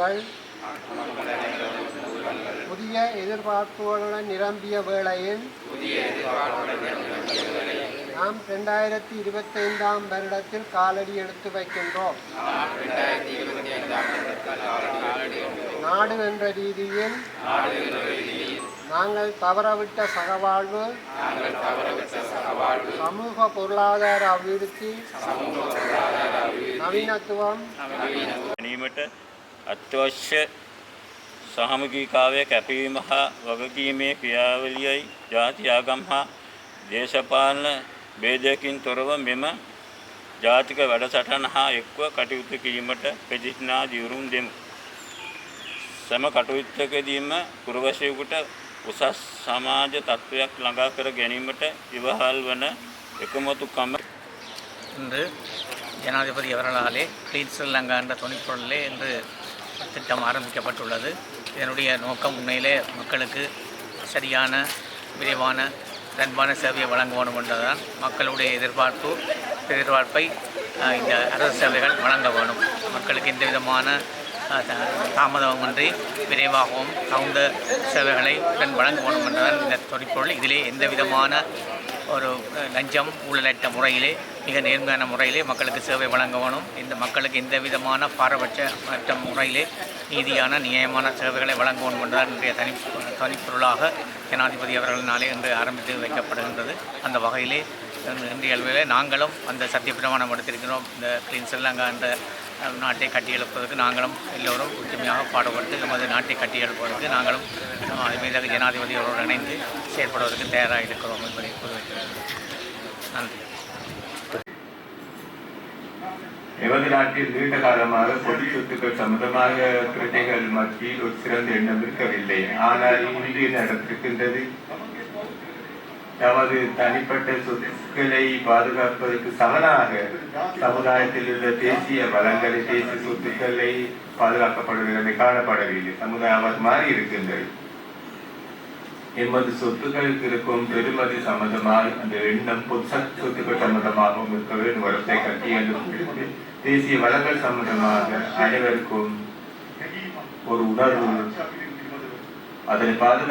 உணர்வுகள் புதிய எதிர்பார்ப்புகளுடன் நிரம்பிய வேளையில் நாம் இரண்டாயிரத்தி இருபத்தைந்தாம் வருடத்தில் காலடி எடுத்து வைக்கின்றோம். நாடு என்ற ரீதியில் நாங்கள் தவறவிட்ட சகவாழ்வு சமூக பொருளாதார அபிவிருத்தி நவீனத்துவம் අත්‍යවශ්‍ය සහමගීකාවය කැපවීම හා වගකීමේ ක්‍රියාවලියයි ජාති ආගම් හා දේශපාලන භේදයකින් තොරව මෙම ජාතික වැඩසටහන හා එක්ව කටයුතු කිරීමට පෙදිස්නා දිවුරුම් දෙමු. සැම කටයුත්තකදීම පුරවශයකුට උසස් සමාජ තත්ත්වයක් ළඟා කර ගැනීමට ඉවහල් වන එකමතුකම இன்று ஜனாதிபதி அவர்களாலே கிளீன் ஸ்ரீலங்கா என்ற துணைப்பொருளிலே இன்று திட்டம் ஆரம்பிக்கப்பட்டுள்ளது. இதனுடைய நோக்கம் உண்மையிலே மக்களுக்கு சரியான விரைவான நண்பான சேவையை வழங்க வேண்டும் என்பதுதான். மக்களுடைய எதிர்பார்ப்பு எதிர்பார்ப்பை இந்த அரசு சேவைகள் வழங்க வேணும். மக்களுக்கு எந்த விதமான தாமதமின்றி விரைவாகவும் தகுந்த சேவைகளை உடன் வழங்க வேண்டும் என்பதுதான் இந்த தொழிற்பொருள். இதிலே எந்த விதமான ஒரு லஞ்சம் ஊழலற்ற முறையிலே மிக நேர்மையான முறையிலே மக்களுக்கு சேவை வழங்க வேணும். இந்த மக்களுக்கு எந்த விதமான பாரபட்ச மற்ற முறையிலே நீதியான நியாயமான சேவைகளை வழங்க வேண்டும் என்றால் இன்றைய தனி தனிப்பொருளாக ஜனாதிபதி அவர்களினாலே இன்று ஆரம்பித்து வைக்கப்படுகின்றது. அந்த வகையிலே இன்றைய அளவிலே நாங்களும் அந்த சத்திய பிரமாணம் எடுத்திருக்கிறோம். இந்த கிளீன் ஸ்ரீலங்கா என்ற நாட்டை கட்டியெழுப்பதற்கு நாங்களும் எல்லோரும் ஒற்றுமையாக பாடுபட்டு நமது நாட்டை கட்டியெழுப்பதற்கு நாங்களும் அதுமீதாக ஜனாதிபதி அவரோடு இணைந்து செயல்படுவதற்கு தயாராக இருக்கிறோம் என்பதை கூறியிருக்கிறேன் நன்றி. எமது நாட்டில் நீண்ட காலமாக பொது சொத்துக்கள் சம்பந்தமாக பிரஜைகள் மத்தியில் ஒரு சிறந்த எண்ணம் இருக்கவில்லை. ஆனால் இன்று நடந்திருக்கின்றது தமது தனிப்பட்ட சொத்துக்களை பாதுகாப்பதற்கு சமனாக சமுதாயத்தில் உள்ள தேசிய வளங்களை தேசிய சொத்துக்களை பாதுகாக்கப்படுகிறது காணப்படவில்லை. சமுதாயம் மாறி இருக்கின்றது. எமது சொத்துக்களுக்கு இருக்கும் பெருமதி சம்பந்தமாக அந்த எண்ணம் பொது சொத்துக்கள் சம்பந்தமாகவும் இருக்க வேண்டும் வளத்தை கட்டி என்று தேசிய வளங்கள் சம்பந்தமாக அனைவருக்கும் ஒரு உணர்வு. அதனை பாதுகா